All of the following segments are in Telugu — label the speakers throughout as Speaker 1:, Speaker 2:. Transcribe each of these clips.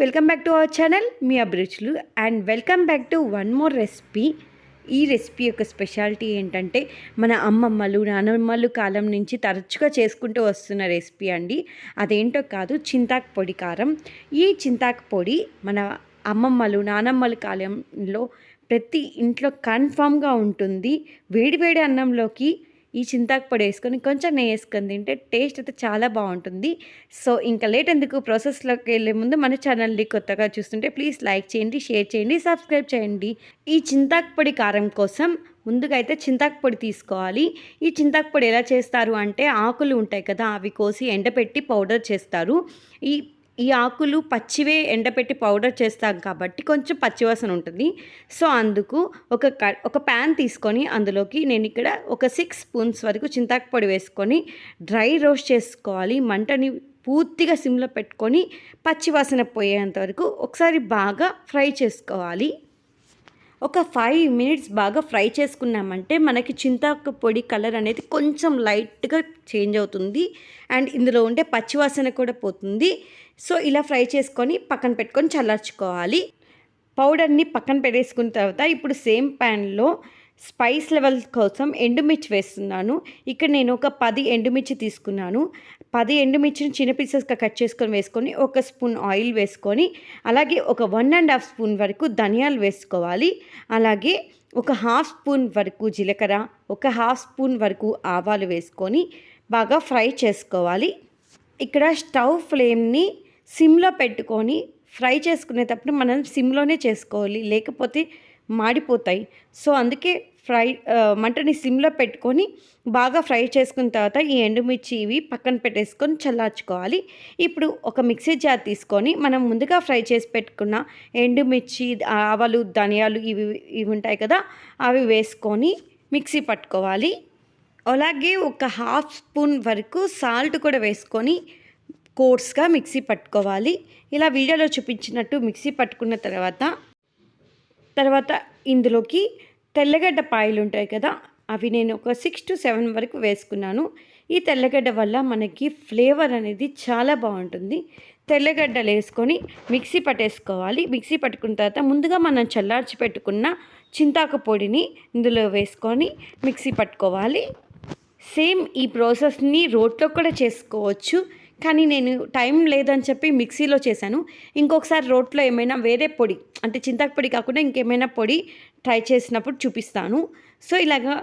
Speaker 1: Welcome back to our channel మీ అభిరుచులు. And welcome back to one more recipe. ఈ రెసిపీ యొక్క స్పెషాలిటీ ఏంటంటే మన అమ్మమ్మలు నానమ్మలు కాలం నుంచి తరచుగా చేసుకుంటూ వస్తున్న రెసిపీ అండి. అదేంటో కాదు చింతాకు పొడి కారం. ఈ చింతాకు పొడి మన అమ్మమ్మలు నానమ్మల కాలంలో ప్రతి ఇంట్లో కన్ఫామ్గా ఉంటుంది. వేడివేడి అన్నంలోకి ఈ చింతాకు పొడి వేసుకొని కొంచెం నెయ్యి వేసుకొని తింటే టేస్ట్ అయితే చాలా బాగుంటుంది. సో ఇంకా లేట్ ఎందుకు? ప్రాసెస్లోకి వెళ్ళే ముందు మన ఛానల్ని కొత్తగా చూస్తుంటే ప్లీజ్ లైక్ చేయండి షేర్ చేయండి సబ్స్క్రైబ్ చేయండి. ఈ చింతాకు పొడి కారం కోసం ముందుగా అయితే చింతాకు పొడి తీసుకోవాలి. ఈ చింతాకు పొడి ఎలా చేస్తారు అంటే ఆకులు ఉంటాయి కదా అవి కోసి ఎండపెట్టి పౌడర్ చేస్తారు. ఈ ఈ ఆకులు పచ్చివే ఎండపెట్టి పౌడర్ చేస్తాం కాబట్టి కొంచెం పచ్చివాసన ఉంటుంది. సో అందుకు ఒక క ఒక ప్యాన్ తీసుకొని అందులోకి నేను ఇక్కడ ఒక సిక్స్ స్పూన్స్ వరకు చింతాకు పొడి వేసుకొని డ్రై రోస్ట్ చేసుకోవాలి. మంటని పూర్తిగా సిమ్లో పెట్టుకొని పచ్చివాసన పోయేంత వరకు ఒకసారి బాగా ఫ్రై చేసుకోవాలి. ఒక ఫైవ్ మినిట్స్ బాగా ఫ్రై చేసుకున్నామంటే మనకి చింతాకు పొడి కలర్ అనేది కొంచెం లైట్గా చేంజ్ అవుతుంది. అండ్ ఇందులో ఉండే పచ్చివాసన కూడా పోతుంది. సో ఇలా ఫ్రై చేసుకొని పక్కన పెట్టుకొని చల్లార్చుకోవాలి. పౌడర్ని పక్కన పెట్టేసుకున్న తర్వాత ఇప్పుడు సేమ్ ప్యాన్లో స్పైస్ లెవెల్ కోసం ఎండుమిర్చి వేస్తున్నాను. ఇక్కడ నేను ఒక పది ఎండుమిర్చి తీసుకున్నాను. పది ఎండుమిర్చిని చిన్న పీసెస్గా కట్ చేసుకొని వేసుకొని ఒక స్పూన్ ఆయిల్ వేసుకొని అలాగే ఒక వన్ అండ్ హాఫ్ స్పూన్ వరకు ధనియాలు వేసుకోవాలి. అలాగే ఒక హాఫ్ స్పూన్ వరకు జీలకర్ర ఒక హాఫ్ స్పూన్ వరకు ఆవాలు వేసుకొని బాగా ఫ్రై చేసుకోవాలి. ఇక్కడ స్టవ్ ఫ్లేమ్ని సిమ్లో పెట్టుకొని ఫ్రై చేసుకునేటప్పుడు మనం సిమ్లోనే చేసుకోవాలి. లేకపోతే మాడిపోతాయి. సో అందుకే ఫ్రై మంటని సిమ్లో పెట్టుకొని బాగా ఫ్రై చేసుకున్న తర్వాత ఈ ఎండుమిర్చి ఇవి పక్కన పెట్టేసుకొని చల్లార్చుకోవాలి. ఇప్పుడు ఒక మిక్సీ జార్ తీసుకొని మనం ముందుగా ఫ్రై చేసి పెట్టుకున్న ఎండుమిర్చి ఆవాలు ధనియాలు ఇవి ఇవి ఉంటాయి కదా అవి వేసుకొని మిక్సీ పట్టుకోవాలి. అలాగే ఒక హాఫ్ స్పూన్ వరకు సాల్ట్ కూడా వేసుకొని కోర్స్గా మిక్సీ పట్టుకోవాలి. ఇలా వీడియోలో చూపించినట్టు మిక్సీ పట్టుకున్న తర్వాత తర్వాత ఇందులోకి తెల్లగడ్డ పాయలు ఉంటాయి కదా అవి నేను ఒక సిక్స్ టు సెవెన్ వరకు వేసుకున్నాను. ఈ తెల్లగడ్డ వల్ల మనకి ఫ్లేవర్ అనేది చాలా బాగుంటుంది. తెల్లగడ్డలు వేసుకొని మిక్సీ పట్టేసుకోవాలి. మిక్సీ పట్టుకున్న తర్వాత ముందుగా మనం చల్లార్చి పెట్టుకున్న చింతాకు పొడిని ఇందులో వేసుకొని మిక్సీ పట్టుకోవాలి. సేమ్ ఈ ప్రాసెస్ని రోట్లో కూడా చేసుకోవచ్చు. కానీ నేను టైం లేదని చెప్పి మిక్సీలో చేశాను. ఇంకొకసారి రోట్లో ఏమైనా వేరే పొడి అంటే చింతాకు పొడి కాకుండా ఇంకేమైనా పొడి ట్రై చేసినప్పుడు చూపిస్తాను. సో ఇలాగా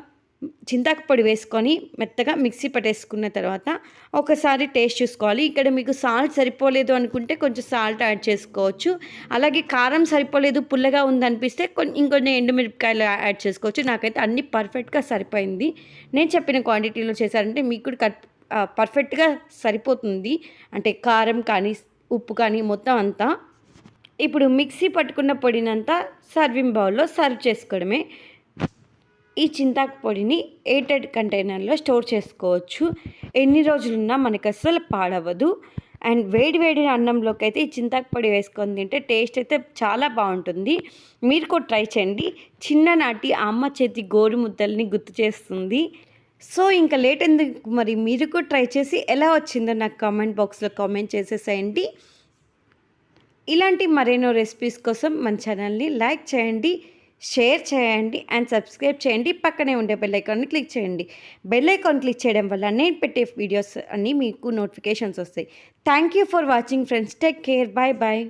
Speaker 1: చింతాకు పొడి వేసుకొని మెత్తగా మిక్సీ పట్టేసుకున్న తర్వాత ఒకసారి టేస్ట్ చూసుకోవాలి. ఇక్కడ మీకు సాల్ట్ సరిపోలేదు అనుకుంటే కొంచెం సాల్ట్ యాడ్ చేసుకోవచ్చు. అలాగే కారం సరిపోలేదు పుల్లగా ఉందనిపిస్తే కొన్ని ఇంకొన్ని ఎండుమిరపకాయలు యాడ్ చేసుకోవచ్చు. నాకైతే అన్నీ పర్ఫెక్ట్గా సరిపోయింది. నేను చెప్పిన క్వాంటిటీలో చేశారంటే మీకు కూడా కట్ పర్ఫెక్ట్గా సరిపోతుంది. అంటే కారం కానీ ఉప్పు కానీ మొత్తం అంతా ఇప్పుడు మిక్సీ పట్టుకున్న పొడినంతా సర్వింగ్ బౌల్లో సర్వ్ చేసుకోవడమే. ఈ చింతాకు పొడిని ఎయిటెడ్ కంటైనర్లో స్టోర్ చేసుకోవచ్చు. ఎన్ని రోజులున్నా మనకు అసలు పాడవదు అండ్ వేడి వేడి అన్నంలోకి అయితే ఈ చింతాకు పొడి వేసుకొని తింటే టేస్ట్ అయితే చాలా బాగుంటుంది. మీరు కూడా ట్రై చేయండి. చిన్ననాటి అమ్మ చేతి గోరు ముద్దల్ని గుర్తు చేస్తుంది. సో ఇంకా లేట్ ఎందుకు మరి మీరు కూడా ట్రై చేసి ఎలా వచ్చిందో నాకు కామెంట్ బాక్స్లో కామెంట్ చేసేసేయండి. ఇలాంటి మరెన్నో రెసిపీస్ కోసం మన ఛానల్ని లైక్ చేయండి షేర్ చేయండి అండ్ సబ్స్క్రైబ్ చేయండి. పక్కనే ఉండే బెల్ ఐకాన్ని క్లిక్ చేయండి. బెల్ ఐకాన్ క్లిక్ చేయడం వల్ల నేను పెట్టే వీడియోస్ అన్నీ మీకు నోటిఫికేషన్స్ వస్తాయి. Thank you for watching friends. Take care. Bye bye